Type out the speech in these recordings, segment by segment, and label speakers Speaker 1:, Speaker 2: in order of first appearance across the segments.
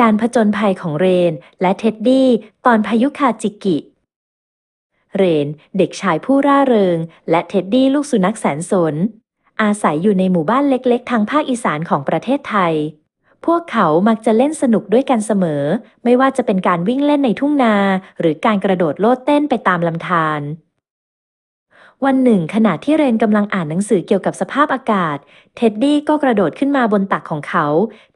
Speaker 1: การผจญภัยของเรนและเท็ดดี้ตอนพายุคาจิกิ เรนเด็กชายผู้ร่าเริง และเท็ดดี้ลูกสุนัขแสนสน อาศัยอยู่ในหมู่บ้านเล็กๆ ทางภาคอีสานของประเทศไทย พวกเขามักจะเล่นสนุกด้วยกันเสมอ ไม่ว่าจะเป็นการวิ่งเล่นในทุ่งนา หรือการกระโดดโลดเต้นไปตามลำธาร วันหนึ่ง ขณะที่เรนกำลังอ่านหนังสือเกี่ยวกับสภาพอากาศ เท็ดดี้ก็กระโดดขึ้นมาบนตักของเขา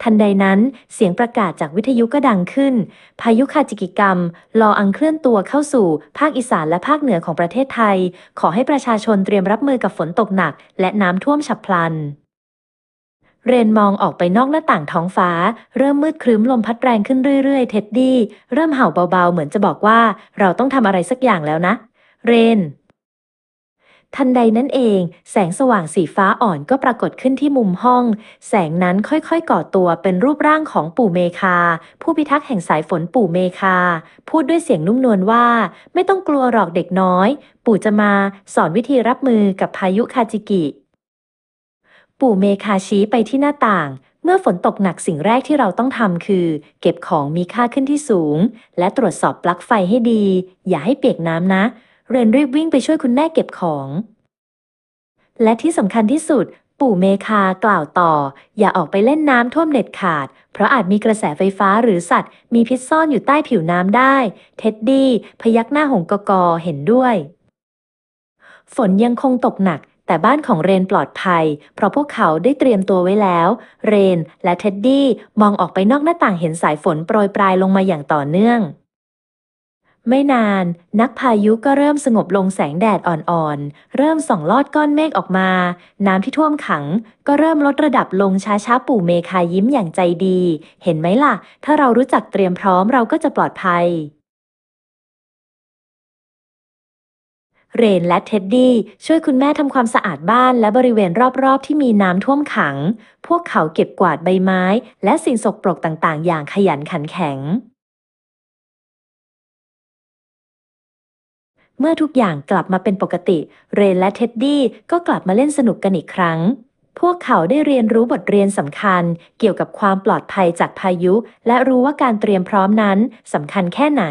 Speaker 1: ทันใดนั้นเสียงประกาศจากวิทยุก็ดังขึ้น พายุคาจิกิกรรม รออังเคลื่อนตัวเข้าสู่ ภาคอีสานและภาคเหนือของประเทศไทย ขอให้ประชาชนเตรียมรับมือกับฝนตกหนัก และน้ำท่วมฉับพลันเรนมองออกไปนอกหน้าต่างท้องฟ้า เริ่มมืดครึ้มลมพัดแรงขึ้นเรื่อยๆ เท็ดดี้เริ่มเห่าเบาๆ เหมือนจะบอกว่า เราต้องทำอะไรสักอย่างแล้วนะ เรน ทันใดนั้นเอง แสงสว่างสีฟ้าอ่อนก็ปรากฏขึ้นที่มุมห้อง แสงนั้นค่อยๆก่อตัวเป็นรูปร่างของปู่เมคา ผู้พิทักษ์แห่งสายฝนปู่เมคา พูดด้วยเสียงนุ่มนวลว่า ไม่ต้องกลัวหรอกเด็กน้อย ปู่จะมาสอนวิธีรับมือกับพายุคาจิกิ ปู่เมคาชี้ไปที่หน้าต่างเมื่อฝนตกหนักสิ่งแรกที่เราต้องทำคือ เก็บของมีค่าขึ้นที่สูง และตรวจสอบปลั๊กไฟให้ดี อย่าให้เปียกน้ำนะ เรนรีบวิ่งไปช่วยคุณแม่เก็บของ และที่สำคัญที่สุด ปู่เมคากล่าวต่อ อย่าออกไปเล่นน้ำท่วมเด็ดขาด เพราะอาจมีกระแสไฟฟ้าหรือสัตว์ มีพิษซ่อนอยู่ใต้ผิวน้ำได้ เท็ดดี้พยักหน้าหงกกอเห็นด้วย ฝนยังคงตกหนักแต่บ้านของเรนปลอดภัย เพราะพวกเขาได้เตรียมตัวไว้แล้ว เรนและเท็ดดี้มองออกไปนอกหน้าต่างเห็นสายฝนโปรยปลายลงมาอย่างต่อเนื่อง ไม่นาน นักพายุก็เริ่มสงบลงแสงแดดอ่อนๆ เริ่มส่องลอดก้อนเมฆออกมา น้ำที่ท่วมขัง ก็เริ่มลดระดับลงช้าๆ ปู่เมคายิ้มอย่างใจดี เห็นไหมล่ะ ถ้าเรารู้จักเตรียมพร้อมเราก็จะปลอดภัย เรนและเท็ดดี้ช่วยคุณแม่ทำความสะอาดบ้านและบริเวณรอบๆ ที่มีน้ำท่วมขัง พวกเขาเก็บกวาดใบไม้ และสิ่งสกปรกต่างๆ อย่างขยันขันแข็ง เมื่อทุกอย่างกลับมาเป็นปกติ เรนและเท็ดดี้ก็กลับมาเล่นสนุกกันอีกครั้ง พวกเขาได้เรียนรู้บทเรียนสำคัญ เกี่ยวกับความปลอดภัยจากพายุ และรู้ว่าการเตรียมพร้อมนั้นสำคัญแค่ไหน